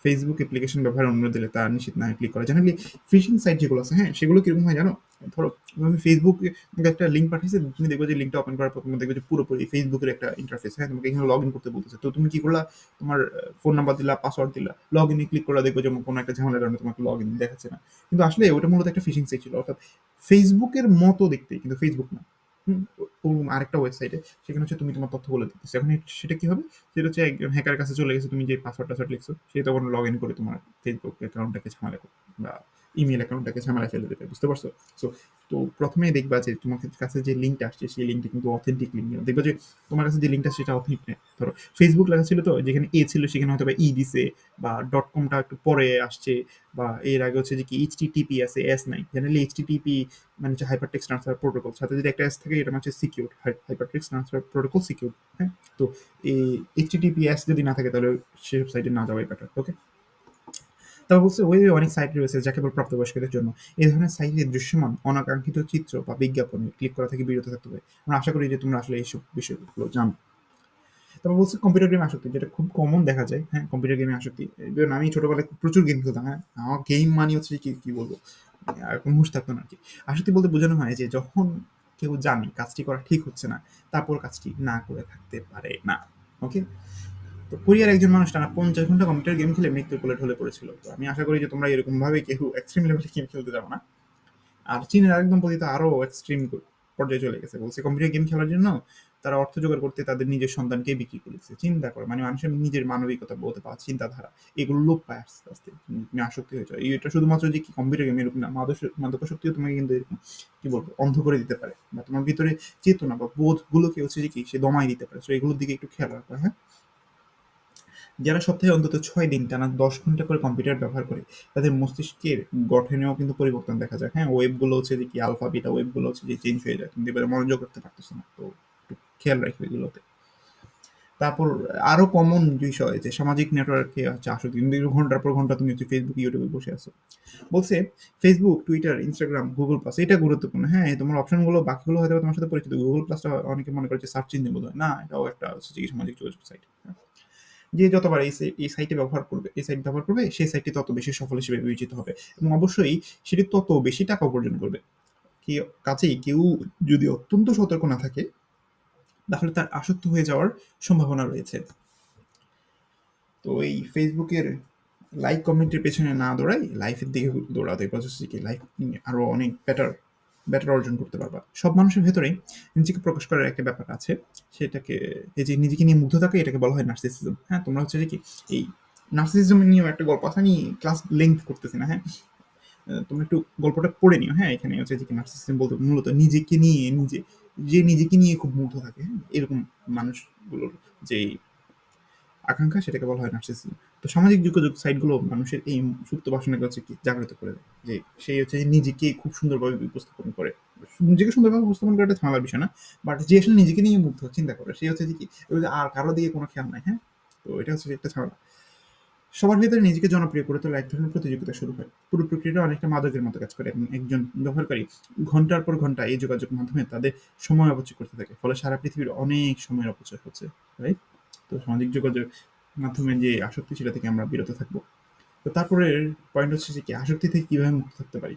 ফেসবুক অ্যাপ্লিকেশন ব্যবহারের অনুরোধ দিলে তা নিশ্চিত না ক্লিক করা। জেনারেলি ফিশিং সাইট যেগুলো আছে হ্যাঁ সেগুলো কীরকম হয় জানো? ধরো, আমি ফেসবুকে একটা লিঙ্ক পাঠিয়েছে, তুমি দেখবে যে লিঙ্কটা ওপেন করার পর তুমি দেখবে যে পুরোপুরি ফেসবুকের একটা ইন্টারফেস হ্যাঁ তোমাকে এখানে লগ ইন করতে বলতেছে। তো তুমি কি করলা? তোমার ফোন নাম্বার দিলা পাসওয়ার্ড দিলা লগ ইনে ক্লিক করলা, দেখবে যে কোনো একটা ঝামেলার কারণে তোমাকে লগ ইন দেখাচ্ছে না। কিন্তু আসলে ওটা মূলত একটা ফিশিং সাইট ছিল, অর্থাৎ ফেসবুকের মতো দেখতে, কিন্তু ফেসবুক না। আরেকটা ওয়েবসাইটে সেখানে হচ্ছে তুমি তোমার তথ্যগুলো দিতেছো এখন সেটা কি হবে? সেটা হচ্ছে একজন হ্যাকার কাছে চলে গেছে, তুমি যে পাসওয়ার্ড টাসওয়ার্ড লিখছো, সে তখন লগ ইন করে তোমার ফেসবুক অ্যাকাউন্টটাকে ঝামেলা করবে বা ইমেল অ্যাকাউন্টটাকে ঝামেলা ফেলে দেবে বুঝতে পারছ? সো তো প্রথমেই দেখবা যে তোমার কাছে যে লিঙ্কটা আসছে, সেই লিঙ্কটা কিন্তু অথেন্টিক লিঙ্ক দেখবা যে তোমার কাছে যে লিঙ্কটা সেটা অথেন্টিক নেই। ধরো ফেসবুক লেখা ছিল তো, যেখানে এ ছিল, সেখানে হয়তো বা ই দিছে, বা. ডট কমটা একটু পরে আসছে, বা এর আগে হচ্ছে যে কি এইচটিটিপি আছে এস নাই। জেনারেলি এইচটিটিপি মানে হচ্ছে হাইপার টেক্সট ট্রান্সফার প্রোটোকল সাথে যদি একটা এস থাকে এটা হচ্ছে secure hypertext transfer protocol secure হ্যাঁ? তো এই এইচটিটিপিএস যদি না থাকে, তাহলে সেসব সাইটে না যাওয়াই বেটার ওকে তবে বলছে ওয়েবে অনেক সাইট রয়েছে যা কেবল প্রাপ্তবয়স্কদের জন্য, এই ধরনের সাইটে দৃশ্যমান অনাকাঙ্ক্ষিত চিত্র বা বিজ্ঞাপনে ক্লিক করা থেকে বিরত থাকতে হবে। আমরা আশা করি যে তোমরা আসলে এইসব বিষয়গুলো জানো। তারপর বলছে কম্পিউটার গেমে আসক্তি, যেটা খুব কমন দেখা যায় হ্যাঁ কম্পিউটার গেমে আসক্তি। even আমি ছোটবেলায় প্রচুর গেম খেলতাম হ্যাঁ আমার গেম মানে হচ্ছে কি কি বলব মানে আর কোনো হুঁশ থাকতো না আর কি আসক্তি বলতে বোঝানো হয় যে যখন কেউ জানে কাজটি করা ঠিক হচ্ছে না, তারপর কাজটি না করে থাকতে পারে না ওকে তো কোরিয়ার একজন মানুষ টানা পঞ্চাশ ঘণ্টা কম্পিউটার গেম খেলে মৃত্যুর কোলে ঢলে পড়েছিল। তো আমি আশা করি যে তোমরা এরকম ভাবে কেউ এক্সট্রিম লেভেলে গেম খেলতে যাব না। আর চীনের আরেকদম পতিত আরও এক্সট্রিম পর্যায়ে চলে গেছে। বলছে কম্পিউটার গেম খেলার জন্য তারা অর্থ জোগাড় করতে তাদের নিজের সন্তানকেই বিক্রি করেছে চিন্তা করে মানে মানুষের নিজের মানবিকতা বলতে পাওয়া, চিন্তাধারা, এগুলো লোপ পায় আস্তে আস্তে। তুমি আসক্তি হয়ে যায় এটা শুধুমাত্র যে কি কম্পিউটার গেম এরকম না মাদক মাদকাসক্তিও তোমাকে কিন্তু এরকম, কি বলব, অন্ধ করে দিতে পারে। বা তোমার ভিতরে চেতনা বা বোধগুলোকে হচ্ছে যে কি, সে দমাই দিতে পারে। তো এগুলোর দিকে একটু খেয়াল রাখবা হ্যাঁ? যারা সপ্তাহে অন্তত ছয় দিন, টানা দশ ঘণ্টা করে কম্পিউটার ব্যবহার করে, তাদের মস্তিষ্কের গঠনেও কিন্তু পরিবর্তন দেখা যায়। হ্যাঁ ওয়েবগুলো হচ্ছে যে কি আলফা বিটা ওয়েবগুলো হচ্ছে যে চেঞ্জ হয়ে যায় তুমি এবারে মনোযোগ করতে পারতেছো না, তো একটু খেয়াল রাখবে এগুলোতে তারপর আরও কমন বিষয় যে সামাজিক নেটওয়ার্কে হচ্ছে আসক্তি তুমি দেখবে ঘণ্টার পর ঘণ্টা তুমি হচ্ছে ফেসবুক ইউটিউবে বসে আছো। বলছে Facebook Twitter Instagram Google plus এটা গুরুত্বপূর্ণ। হ্যাঁ তোমার অপশনগুলো বাকিগুলো হয়তো তোমার সাথে পরিচিত। গুগল প্লাসটা অনেকে মনে করে যে সার্চ ইঞ্জিন বোধ হয় না, এটাও একটা হচ্ছে সামাজিক যোগাযোগ সাইট যে যতবার এই সাইটে ব্যবহার করবে, এই সাইট ব্যবহার করবে, সেই সাইটটি তত বেশি সফল হিসেবে বিবেচিত হবে। এবং অবশ্যই সেটি তত বেশি টাকা উপার্জন করবে। কি কাছেই কেউ যদি অত্যন্ত সতর্ক না থাকে, তাহলে তার আসক্ত হয়ে যাওয়ার সম্ভাবনা রয়েছে। তো এই ফেসবুকের লাইক কমেন্টের পেছনে না দৌড়াই লাইফের দিকে দৌড়াতে প্রসেসে কি লাইফ আরও অনেক বেটার বেটার অর্জন করতে পারবা। সব মানুষের ভেতরেই নিজেকে প্রকাশ করার একটা ব্যাপার আছে। সেটাকে, এই যে নিজেকে নিয়ে মুগ্ধ থাকে, এটাকে বলা হয় নার্সিসিজম হ্যাঁ তোমরা হচ্ছে যে কি, এই নার্সিসিজম নিয়েও একটা গল্প আছে, আমি ক্লাস লেন্থ করতেছি না হ্যাঁ? তোমরা একটু গল্পটা পড়ে নিও হ্যাঁ? এখানে হচ্ছে যে কি নার্সিসিজম বলতে মূলত নিজেকে নিয়ে, নিজে, যে নিজেকে নিয়ে খুব মুগ্ধ থাকে হ্যাঁ? এরকম মানুষগুলোর যে আকাঙ্ক্ষা, সেটাকে বলা হয় নার্সিসিজম তো সামাজিক যোগাযোগ সাইটগুলো মানুষের এই সুপ্ত বাসনাকে হচ্ছে কি জাগ্রত করে দেয়। যে সেই হচ্ছে নিজেকে খুব সুন্দরভাবে উপস্থাপন করে। নিজেকে সুন্দরভাবে উপস্থাপন করাটা ঝামেলার বিষয় না বাট যে আসলে নিজেকে নিয়ে মুগ্ধ, চিন্তা করে, সে হচ্ছে যে কি আর কারও দিকে কোনো খেয়াল নাই হ্যাঁ? তো এটা হচ্ছে একটা ঝামেলা। সবার ভিতরে নিজেকে জনপ্রিয় করে তোলা এক ধরনের প্রতিযোগিতা শুরু হয়। পুরো প্রক্রিয়াটা অনেকটা মাদকের মতো কাজ করে এবং একজন ব্যবহারকারী ঘণ্টার পর ঘণ্টা এই যোগাযোগ মাধ্যমে তাদের সময় অপচয় করতে থাকে, ফলে সারা পৃথিবীর অনেক সময়ের অপচয় হচ্ছে রাইট তো সামাজিক যোগাযোগ মাধ্যমে যে আসক্তি, সেটা থেকে আমরা বিরত থাকব। তো তারপরে পয়েন্ট হচ্ছে যে কি, আসক্তি থেকে কীভাবে মুক্ত থাকতে পারি?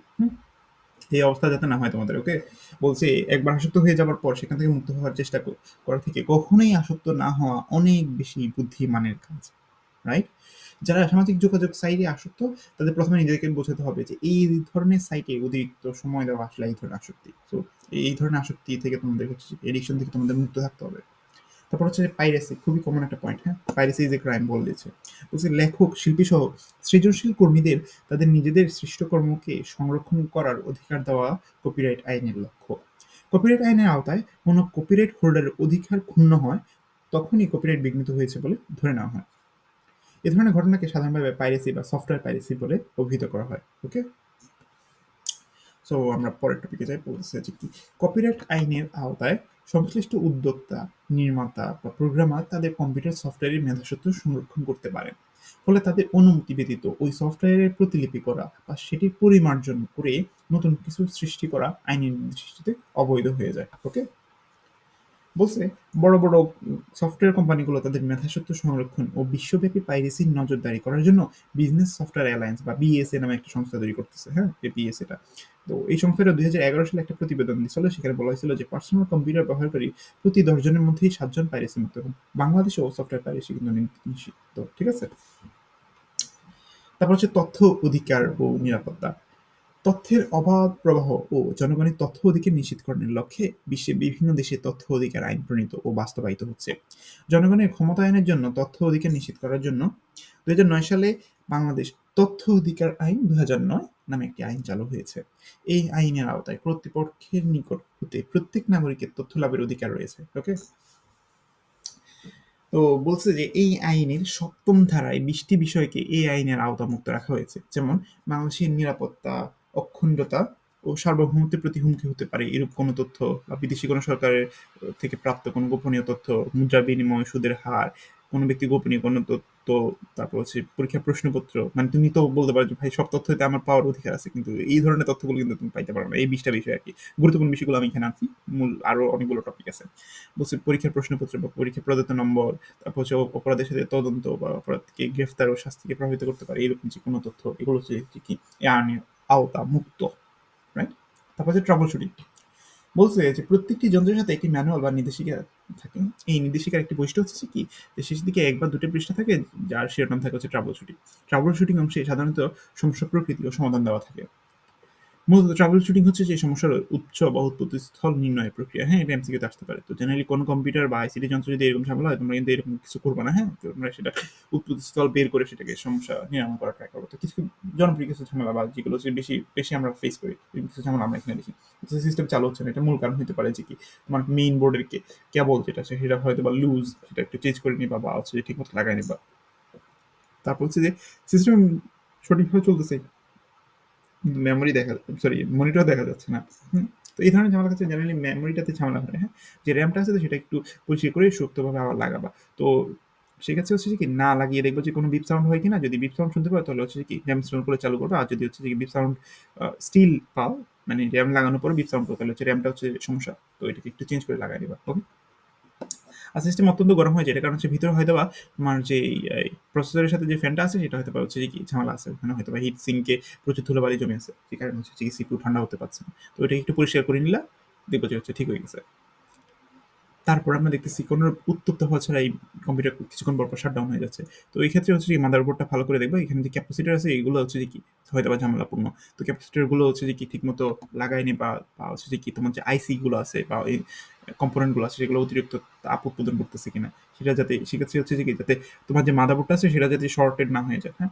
এই অবস্থা যাতে না হয় তোমাদের ওকে বলছে, একবার আসক্ত হয়ে যাওয়ার পর সেখান থেকে মুক্ত হওয়ার চেষ্টা করা থেকে কখনোই আসক্ত না হওয়া অনেক বেশি বুদ্ধিমানের কাজ রাইট যারা সামাজিক যোগাযোগ সাইটে আসক্ত, তাদের প্রথমে নিজেদেরকে বোঝাতে হবে যে এই ধরনের সাইটে অতিরিক্ত সময় দেওয়া আসলে এই ধরনের আসক্তি। তো এই ধরনের আসক্তি থেকে তোমাদের হচ্ছে এডিকশন থেকে তোমাদের মুক্ত থাকতে হবে। তারপর হচ্ছে পাইরেসি, খুবই কমন একটা পয়েন্ট হ্যাঁ? পাইরেসি ইজ এ ক্রাইম বলে দিয়েছে। বলছে লেখক, শিল্পী সহ সৃজনশীল কর্মীদের, তাদের নিজেদের সৃষ্টকর্মকে সংরক্ষণ করার অধিকার দেওয়া কপিরাইট আইনের লক্ষ্য। কপিরাইট আইনের আওতায় কোনো কপিরাইট হোল্ডারের অধিকার ক্ষুণ্ণ হয়, তখনই কপিরাইট বিঘ্নিত হয়েছে বলে ধরে নেওয়া হয়। এ ধরনের ঘটনাকে সাধারণভাবে পাইরেসি বা সফটওয়্যার পাইরেসি বলে অভিহিত করা হয় ওকে সো আমরা পরের টপিকে যাই, বলতেছি যে কি কপিরাইট আইনের আওতায় সংশ্লিষ্ট উদ্যোক্তা, নির্মাতা বা প্রোগ্রামার তাদের কম্পিউটার সফটওয়্যারের মেধাস্বত্ব সংরক্ষণ করতে পারেন। ফলে তাদের অনুমতি ব্যতীত ওই সফটওয়্যারের প্রতিলিপি করা বা সেটি পরিমার্জন করে নতুন কিছু সৃষ্টি করা আইনের দৃষ্টিতে অবৈধ হয়ে যায়। ওকে বলছে, বড় বড় সফটওয়্যার কোম্পানিগুলো তাদের মেধাসত্ব সংরক্ষণ ও বিশ্বব্যাপী পাইরেসির নজরদারি করার জন্য বিজনেস সফটওয়্যার অ্যালায়েন্স বা বিএসএ নামে একটা সংস্থা তৈরি করতেছে হ্যাঁ বিএসএটা তো এই সংস্থাটা দুই হাজার এগারো সালে একটা প্রতিবেদন দিয়েছিল, সেখানে বলা হয়েছিল যে পার্সোনাল কম্পিউটার ব্যবহারকারী প্রতি দশজনের মধ্যেই সাতজন পাইরেসি মুক্ত, এবং বাংলাদেশেও সফটওয়্যার পাইরেসি কিন্তু নিষিদ্ধ ঠিক আছে? তারপর হচ্ছে তথ্য অধিকার ও নিরাপত্তা। তথ্যের অবাধ প্রবাহ ও জনগণের তথ্য অধিকার নিশ্চিতকরণের লক্ষ্যে বিশ্বের বিভিন্ন দেশে তথ্য অধিকার আইন প্রণীত ও বাস্তবায়িত হচ্ছে। জনগণের ক্ষমতায়নের জন্য তথ্য অধিকার নিশ্চিত করার জন্য দুহাজার নয় সালে বাংলাদেশ তথ্য অধিকার আইন দুহাজার নয় নামে একটি আইন চালু হয়েছে। এই আইনের আওতায় কর্তৃপক্ষের নিকট হতে প্রত্যেক নাগরিকের তথ্য লাভের অধিকার রয়েছে। ওকে? তো বলছে যে এই আইনের সপ্তম ধারায় বিশটি বিষয়কে এই আইনের আওতামুক্ত রাখা হয়েছে। যেমন, বাংলাদেশের নিরাপত্তা অখণ্ডতা ও সার্বভৌমত্বের প্রতি হুমকি হতে পারে। এরূপ কোনো তথ্য বা বিদেশি কোনো সরকারের থেকে প্রাপ্ত কোনো গোপনীয় তথ্য, মুদ্রা বিনিময়, সুদের হার, কোনো ব্যক্তি গোপনীয় কোনো তথ্য, তারপর হচ্ছে পরীক্ষার প্রশ্নপত্র মানে তুমি তো বলতে পারো যে, ভাই, সব তথ্যতে আমার পাওয়ার অধিকার আছে। কিন্তু এই ধরনের তথ্যগুলো কিন্তু তুমি পাইতে পারো না। এই বিশটা বিষয় আর কি গুরুত্বপূর্ণ বিষয়গুলো আমি এখানে আনছি। মূল আরও অনেকগুলো টপিক আছে। বলছে পরীক্ষার প্রশ্নপত্র বা পরীক্ষা প্রদত্ত নম্বর, তারপর হচ্ছে অপরাধের সাথে তদন্ত বা অপরাধকে গ্রেফতার ও শাস্তিকে প্রভাবিত করতে পারে, এরকম যে কোনো তথ্য, এগুলো হচ্ছে কি আওতা মুক্ত রাইট তারপর হচ্ছে ট্রাবল শুটিং বলছে যে প্রত্যেকটি যন্ত্রের সাথে একটি ম্যানুয়াল বা নির্দেশিকা থাকে। এই নির্দেশিকার একটি বৈশিষ্ট্য হচ্ছে কি? যে শেষের দিকে একবার দুটি পৃষ্ঠা থাকে, যার শিরোনাম থাকে হচ্ছে ট্রাবল শুটিং ট্রাবল শুটিং অংশে সাধারণত সমস্যা প্রকৃতি ও সমাধান দেওয়া থাকে। মূলত ট্রাভেল শুটিং হচ্ছে যে সমস্যার উচ্চ বা উৎপত্তি স্থল নির্ণয়ের প্রক্রিয়া। হ্যাঁ এটা এমসিকিউতে আসতে পারে। তো জেনারেলি কোনো কম্পিউটার বা আইসিডি যন্ত্র যদি এরকম ঝামেলা হয়, তোমরা কিন্তু এরকম কিছু করবে না হ্যাঁ? তোমরা সেটা উৎপত্তি স্থল বের করে সেটাকে সমস্যা নিরাময় করা ট্রাই করব। তো কিছু জনপ্রিয় কিছু ঝামেলা বা যেগুলো বেশি বেশি আমরা ফেস করি কিছু ঝামেলা আমরা এখানে দেখি। সিস্টেম চালু হচ্ছে না, এটা মূল কারণ হতে পারে যে কি, তোমার মেইন বোর্ডের কেবল যেটা সেটা হয়তো বা লুজ সেটা একটু চেঞ্জ করে নিবা বা হচ্ছে ঠিক মতো লাগাই নিবা। তারপর হচ্ছে যে সিস্টেম সঠিকভাবে চলতেছে। মেমোরি দেখা সরি মনিটর দেখা যাচ্ছে না। তো এই ধরনের ঝামেলা ক্ষেত্রে জেনারেলি মেমোরিটাতে ঝামেলা হয় হ্যাঁ? যে র্যামটা আছে তো সেটা একটু পরিষ্কার করে শক্তভাবে আবার লাগাবা। তো সেক্ষেত্রে হচ্ছে কি, না লাগিয়ে দেখব যে কোনো বিপ সাউন্ড হয় কিনা, যদি বিপ সাউন্ড শুনতে পাও তাহলে হচ্ছে কি র্যাম ইনস্টল করে চালু করবে, আর যদি হচ্ছে যে বিপ সাউন্ড স্টিল পাও মানে র্যাম লাগানোর পরে বিপ সাউন্ড পাও তাহলে হচ্ছে র্যামটা হচ্ছে সমস্যা। তো এটাকে একটু চেঞ্জ করে লাগাই দেবা ওকে আর সিস্টেম অত্যন্ত গরম হয়ে যায় এটা কারণ হচ্ছে ভিতরে হয়তো বা তোমার যে প্রসেসরের সাথে যে ফ্যানটা আছে, সেটা হয়তো হচ্ছে কি ঝামেলা আছে। ওখানে হয়তো বা হিট সিঙ্কে প্রচুর ধুলোবালি জমে আছে। যে কারণে হচ্ছে যে সিপিউ ঠান্ডা হতে পারছে না। তো এটাকে একটু পরিষ্কার করে নিলা, দেখব যে হচ্ছে ঠিক হয়ে গেছে। তারপর আমরা দেখতেছি কোনো উত্তপ্ত হওয়া ছাড়া এই কম্পিউটার কিছুক্ষণ পর পর শাটডাউন হয়ে যাচ্ছে। তো এই ক্ষেত্রে হচ্ছে যে মাদারবোর্ডটা ভালো করে দেখব, এখানে যে ক্যাপাসিটার আছে, এগুলো হচ্ছে যে কি হয়তো বা ঝামেলাপূর্ণ। তো ক্যাপাসিটারগুলো হচ্ছে যে কি ঠিকমতো লাগায়নি বা বা হচ্ছে যে কি তোমার যে আইসিগুলো আছে বা এই কম্পোনেন্টগুলো আছে, সেগুলো অতিরিক্ত তাপ উৎপাদন করতেছে কিনা। সেটা যাতে, সেক্ষেত্রে হচ্ছে যে কি, যাতে তোমার যে মাদারবোর্ডটা আছে সেটা যাতে শর্টেড না হয়ে যায় হ্যাঁ?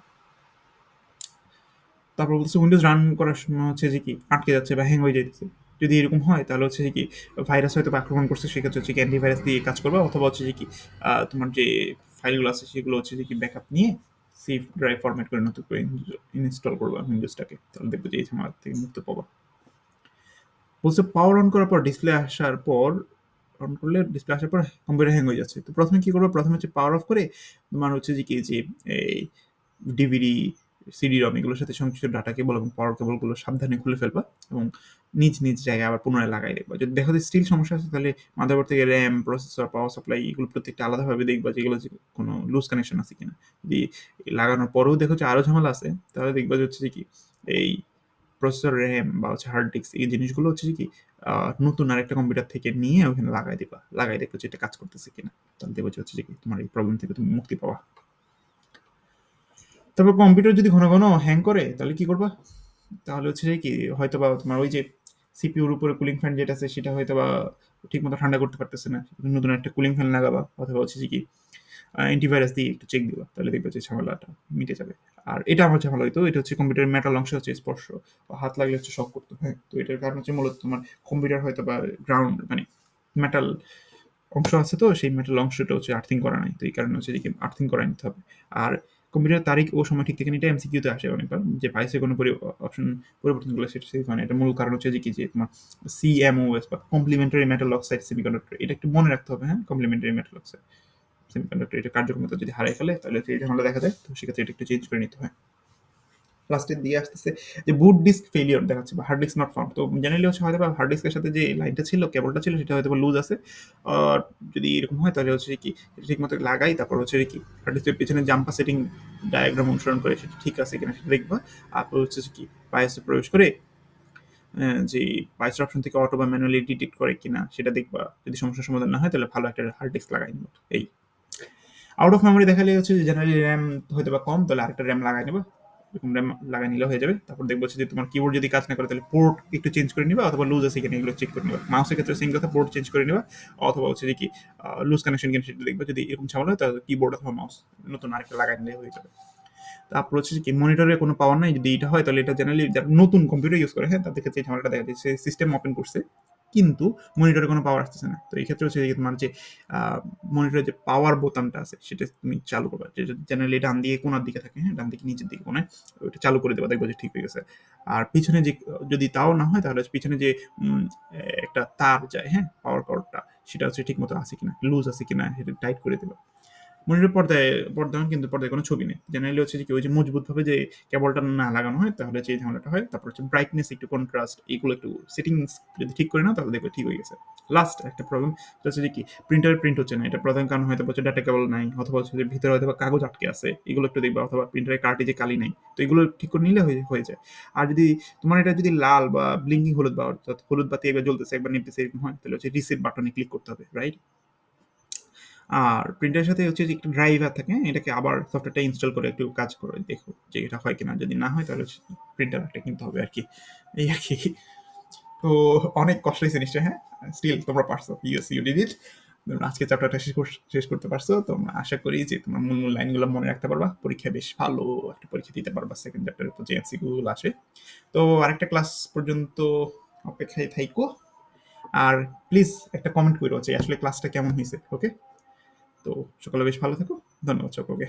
তারপর বলছে উইন্ডোজ রান করার সময় হচ্ছে যে কি, আটকে যাচ্ছে বা হ্যাং হয়ে যাচ্ছে যদি এরকম হয়, তাহলে হচ্ছে যে কি ভাইরাস হয়তো আক্রমণ করছে, সেক্ষেত্রে হচ্ছে কি অ্যান্টিভাইরাস দিয়ে কাজ করবে, অথবা হচ্ছে যে কি তোমার যে ফাইলগুলো আছে সেগুলো হচ্ছে যে কি ব্যাকআপ নিয়ে সেফ ড্রাইভ ফরম্যাট করে নতুন করে ইনস্টল করবা উইন্ডোজটাকে তাহলে দেখব যে এই ঝামেলা থেকে মুক্ত পাবা। বলছে পাওয়ার অন করার পর ডিসপ্লে আসার পর অন করলে ডিসপ্লে আসার পর কম্পিউটার হ্যাং হয়ে যাচ্ছে। তো প্রথমে কী করব? প্রথমে হচ্ছে পাওয়ার অফ করে তোমার হচ্ছে যে কি, যে এই ডিভিডি সিডি রম এগুলোর সাথে সংযুক্ত ডাটা কেবল এবং পাওয়ার কেবলগুলো সাবধানে খুলে ফেলবা এবং নিজ নিজ জায়গায় আবার পুনরায় লাগাই দেখবা যদি দেখা যায় স্টিল সমস্যা আছে, তাহলে মাদারবোর্ড থেকে র্যাম প্রসেসর পাওয়ার সাপ্লাই এগুলো প্রত্যেকটা আলাদাভাবে দেখবা যেগুলো যে কোনো লুজ কানেকশন আছে কিনা। যদি লাগানোর পরেও দেখো যে আরও ঝামেলা আছে, তাহলে দেখবা যে হচ্ছে যে কি, এই প্রসেসর র্যাম বা হচ্ছে হার্ড ডিস্ক এই জিনিসগুলো হচ্ছে কি নতুন আরেকটা কম্পিউটার থেকে নিয়ে ওখানে লাগাই দিবা। লাগাই দেখব যে এটা কাজ করতেছে কিনা। তাহলে দেখব হচ্ছে যে তোমার এই প্রবলেম থেকে তুমি মুক্তি পাওয়া তারপর কম্পিউটার যদি ঘন ঘন হ্যাং করে, তাহলে কি করবা? তাহলে হচ্ছে যে কি হয়তো বা তোমার ওই যে সিপিউর উপরে কুলিং ফ্যান যেটা আছে, সেটা হয়তো বা ঠিক মতো ঠান্ডা করতে পারতেছে না। নতুন একটা কুলিং ফ্যান লাগাবা, অথবা হচ্ছে যে কি অ্যান্টিভাইরাস দিয়ে একটু চেক দিবা, তাহলে দেখবে যে ঝামেলাটা মিটে যাবে। আর এটা আমার ঝামেলা হইতো, এটা হচ্ছে কম্পিউটারের মেটাল অংশ হচ্ছে স্পর্শ। হাত লাগলে হচ্ছে শক করতো হ্যাঁ? তো এটার কারণ হচ্ছে মূলত তোমার কম্পিউটার হয়তো বা গ্রাউন্ড মানে মেটাল অংশ আছে তো, সেই মেটাল অংশটা হচ্ছে আর্থিং করা নাই, তো এই কারণে হচ্ছে এদিকে আর্থিং করা নিতে হবে। আর কম্পিউটার তারিখ ও সময় ঠিক থেকে এটা এমসিকিউতে আসে অনেকবার, যে পাইসে কোনো অপশন পরিবর্তন করলে সেটা সেই মানে এটা মূল কারণ হচ্ছে যে কি, যে তোমার সিএমওএস বা কমপ্লিমেন্টারি মেটাল অক্সাইড সেমিকন্ডাক্টর এটা একটু মনে রাখতে হবে হ্যাঁ? কমপ্লিমেন্টারি মেটাল অক্সাইড সেমিকন্ডাক্টর এটা কার্যক্ষমতা যদি হারাই ফেলে, তাহলে এই ঝামেলা দেখা যায় তো সেক্ষেত্রে এটা একটু চেঞ্জ করে নিতে হয়। লাস্টে দিয়ে আসতেছে যে বুট ডিস্ক ফেলিওর দেখাচ্ছে বা হার্ড ডিস্ক নট ফাউন্ড তো জেনারেলি হচ্ছে হয়তো হার্ড ডিস্কের সাথে যে লাইনটা ছিল কেবলটা ছিল, সেটা হয়তো লুজ আছে। আর যদি এরকম হয়, তাহলে হচ্ছে কি ঠিক মতো লাগাই, তারপর হচ্ছে কি হার্ড ডিস্কের পিছনে জাম্পা সেটিং ডায়াগ্রাম অনুসরণ করে সেটা ঠিক আছে কিনা সেটা দেখবা। তারপর হচ্ছে কি বায়োসে প্রবেশ করে যে বায়োসের অপশন থেকে অটো বা ম্যানুয়ালি ডিটেক্ট করে কিনা, সেটা দেখবা। যদি সমস্যার সমাধান না হয়, তাহলে ভালো একটা হার্ড ডিস্ক লাগাই নেব। এই। আউট অফ মেমোরি দেখালে হচ্ছে জেনারেলি র্যাম হয়তো বা কম, তাহলে আরেকটা র্যাম লাগাই নেবা। এরকম র্যাম লাগাই নিলে হয়ে যাবে। তারপর দেখব যে তোমার কিবোর্ড যদি কাজ না করে, তাহলে পোর্ট একটু চেঞ্জ করে নিবা অথবা লুজ আছে কিনা এগুলো চেক করে নিবা। মাউসের ক্ষেত্রে সেম কথা পোর্ট চেঞ্জ করে নিবা অথবা হচ্ছে যে কি লুজ কানেকশন কিনা সেটা দেখবা। যদি এরকম ঝামেলা হয়, তাহলে কিবোর্ড অথবা মাউস নতুন আরেকটা লাগাই নিলে হয়ে যাবে। তারপর হচ্ছে কি মনিটরে কোনো পাওয়ার নাই, যদি এটা হয়, তাহলে এটা জেনারেলি যারা নতুন কম্পিউটার ইউজ করে হ্যাঁ তাদের ক্ষেত্রে ঝামেলাটা দেখা যাচ্ছে সিস্টেম ওপেন করছে। কিন্তু মনিটরে কোনো পাওয়ার আসতেছে না। তো এই ক্ষেত্রে হচ্ছে তোমার যে মনিটরের যে পাওয়ার বোতামটা আছে, সেটা তুমি চালু করবে। জেনারেলি ডান দিকে কোনার দিকে থাকে হ্যাঁ ডান দিকে নিচের দিকে কোনায়, ওইটা চালু করে দেবা, দেখব যে ঠিক হয়ে গেছে। আর পিছনে যে, যদি তাও না হয়, তাহলে পিছনে যে একটা তার যায় হ্যাঁ পাওয়ার কর্ডটা সেটা হচ্ছে ঠিক মতো আছে কিনা লুজ আছে কিনা, সেটা টাইট করে দেবা। মনিটর পর্দায় পর্দায় কিন্তু পর্দায় কোনো ছবি নেই। জেনারেলি হচ্ছে কি ওই যে মজবুতভাবে যে কেবলটা না লাগানো হয়, তাহলে যে ঝামেলাটা হয়, তারপর হচ্ছে ব্রাইটনেস একটু কন্ট্রাস্ট এগুলো একটু সেটিংস যদি ঠিক করে না তাহলে দেখবে ঠিক হয়ে গেছে। লাস্ট একটা প্রবলেম হচ্ছে যে কি প্রিন্টার প্রিন্ট হচ্ছে না, এটা প্রধান কারণ হয়তো হচ্ছে ডাটা কেবল নাই, অথবা হচ্ছে যে ভিতরে হয়তো কাগজ আটকে আছে, এগুলো একটু দেখবা, অথবা প্রিন্টারের কার্টে যে কালি নাই, তো এগুলো ঠিক করে নিলে হয়ে যায়। আর যদি তোমার এটা যদি লাল বা ব্লিঙ্কিং হলুদ বা অর্থাৎ হলুদ বাতি একবার জ্বলতেছে, একবার নিপতেছে এরকম হয়, তাহলে হচ্ছে রিসিভ বাটনে ক্লিক করতে হবে রাইট আর প্রিন্টারের সাথে হচ্ছে যে একটা ড্রাইভার থাকে এটাকে আবার সফটওয়্যারটা ইনস্টল করে একটু কাজ করে দেখো যে এটা হয় কিনা। যদি না হয়, তাহলে প্রিন্টার একটা কিনতে হবে আর কি। এই আর কি। তো অনেক হয়েছে নিশ্চয় হ্যাঁ? স্টিল তোমরা পারছ ইউএস ইউ ডিড ইট আজকে চ্যাপ্টারটা শেষ শেষ করতে পারছ। তোমরা আশা করি যে তোমার মূল মূল লাইনগুলো মনে রাখতে পারবা। পরীক্ষায় বেশ ভালো, একটা পরীক্ষা দিতে পারবা সেকেন্ড চ্যাপ্টারের উপর যে এমসিকিউগুলো আসবে। তো আরেকটা ক্লাস পর্যন্ত অপেক্ষায় থাইকো। আর প্লিজ একটা কমেন্ট করো যে আসলে ক্লাসটা কেমন হয়েছে ওকে তো সকলে বেশ ভালো থেকো। ধন্যবাদ সকলকে।